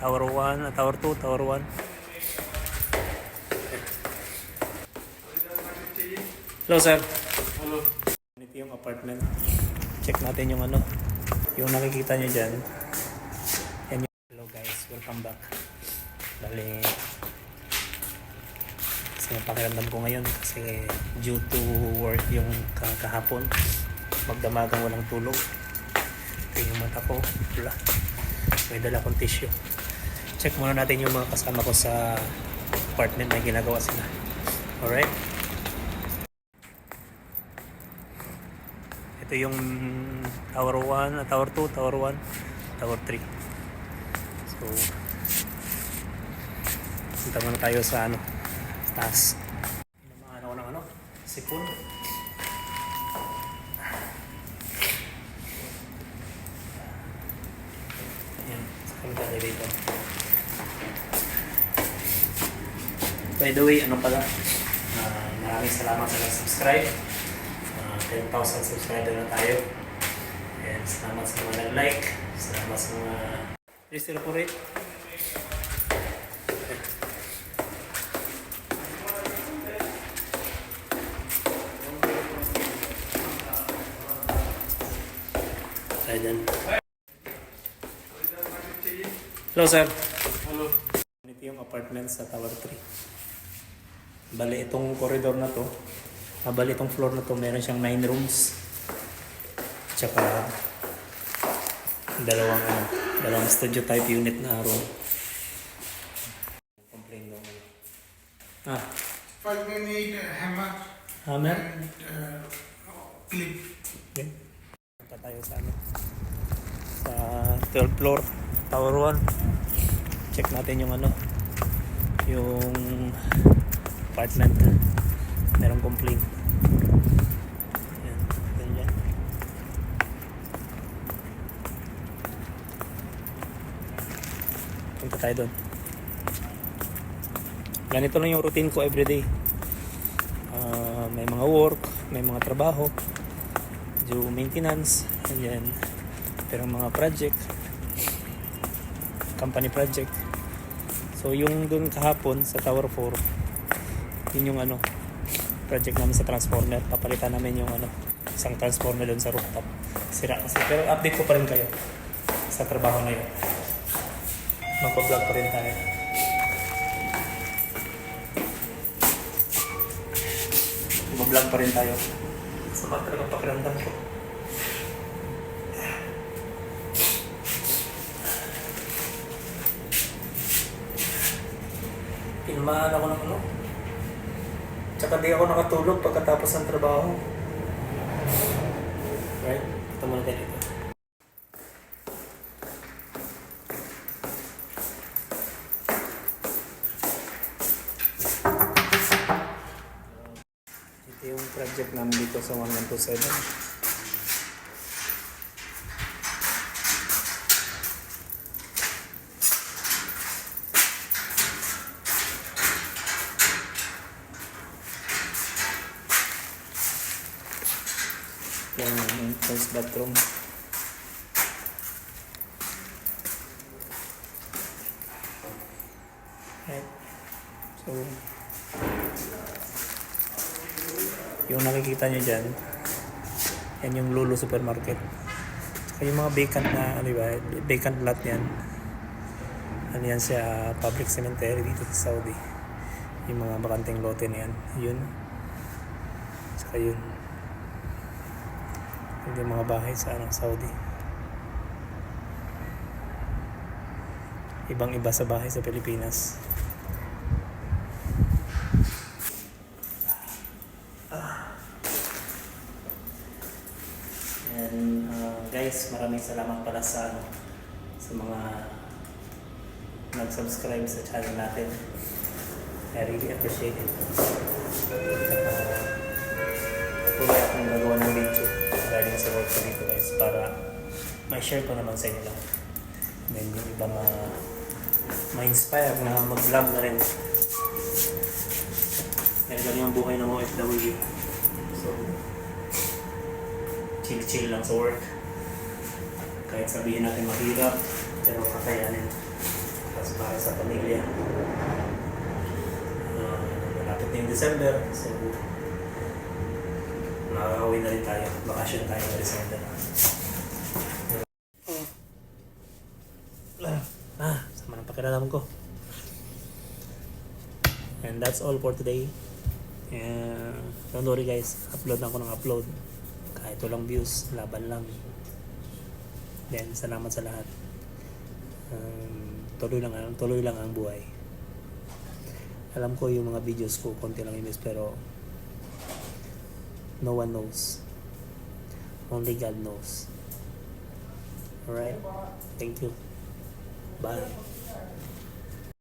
Tower 1, ah, Tower 2, Tower 1. Hello, sir. Hello. Ito yung apartment. Check natin yung ano. Yung nakikita nyo dyan. Yan yung... Hello guys, welcome back. Bali... Kasi pakiramdam ko ngayon kasi due to work yung ka- kahapon. Magdamagang walang tulog. Ito yung mata ko. Wala. May dala kong tissue. Check muna natin yung mga kasama ko sa apartment na ginagawa sila. Alright? Ito yung Tower 1, ah, Tower 2, Tower 1, Tower 3. So, punta muna tayo sa ano, taas. Namaan ako ng ano, sipon. Ayan, sa elevator. By the way, ano pala, ah, maraming salamat sa nag-subscribe. Ah, 10,000 subscriber na tayo. And salamat sa mga nag-like. Salamat sa mga... Please elaborate. Tayo dyan. Hello, sir. Hello. Ito yung apartment sa Tower 3. Bali, itong corridor na to, ah, bali itong floor na to, meron siyang 9 rooms. Tsaka, dalawang, ano, dalawang studio type unit na room. Complain mo. Ah, First we need a hammer hammer. and uh, clip. Okay. Punta tayo sa ano, sa 12th floor, Tower 1. Check natin yung ano, yung apartment. Merong complaint. Punta tayo doon. Ganito lang yung routine ko everyday. Ah, may mga work, may mga trabaho, do maintenance, and then pero mga project, company project. So yung dun kahapon sa Tower 4, yun yung ano, project namin sa transformer. Papalitan namin yung ano, isang transformer dun sa rooftop. Sira kasi. Pero update ko pa rin kayo sa trabaho na yun. Magpa-vlog pa rin tayo. Mag-vlog pa rin tayo. Sama talaga pakiramdam ko. Pinamahan ako ng ano. Tsaka di ako nakatulog pagkatapos ng trabaho. Right? Ito muna tayo. Ito yung project namin dito sa 1127. Yung first bathroom. Right. So, yung nakikita nyo dyan, yan yung Lulu Supermarket. Saka yung mga vacant na, ano ba, vacant lot yan. Ano yan sa public cemetery dito sa Saudi. Yung mga bakanting lote na yan. Yun. Saka yun. Yung mga bahay sa ano, Saudi. Ibang iba sa bahay sa Pilipinas. And uh, guys, maraming salamat pala sa ano, sa mga nag-subscribe sa channel natin. I really appreciate it. Saka, patuloy akong gagawa ng video regarding sa work ko dito guys para ma-share ko naman sa inyo lahat. And then yung iba ma ma-inspire na mag-vlog na rin. Kaya ganyan ang buhay ng OFW. So, chill-chill lang sa work. Kahit sabihin natin mahirap, pero kakayanin. Tapos para sa pamilya. Uh, malapit na yung December. So, makakauwi na rin tayo. Bakasyon tayo ng December. Ah, ah, sama ng pakiramdam ko. And that's all for today. And don't worry guys, upload na ako ng upload. Kahit walang views, laban lang. Then, salamat sa lahat. Um, tuloy lang ang tuloy lang ang buhay. Alam ko yung mga videos ko konti lang views pero no one knows. Only God knows. Alright? Thank you. Bye.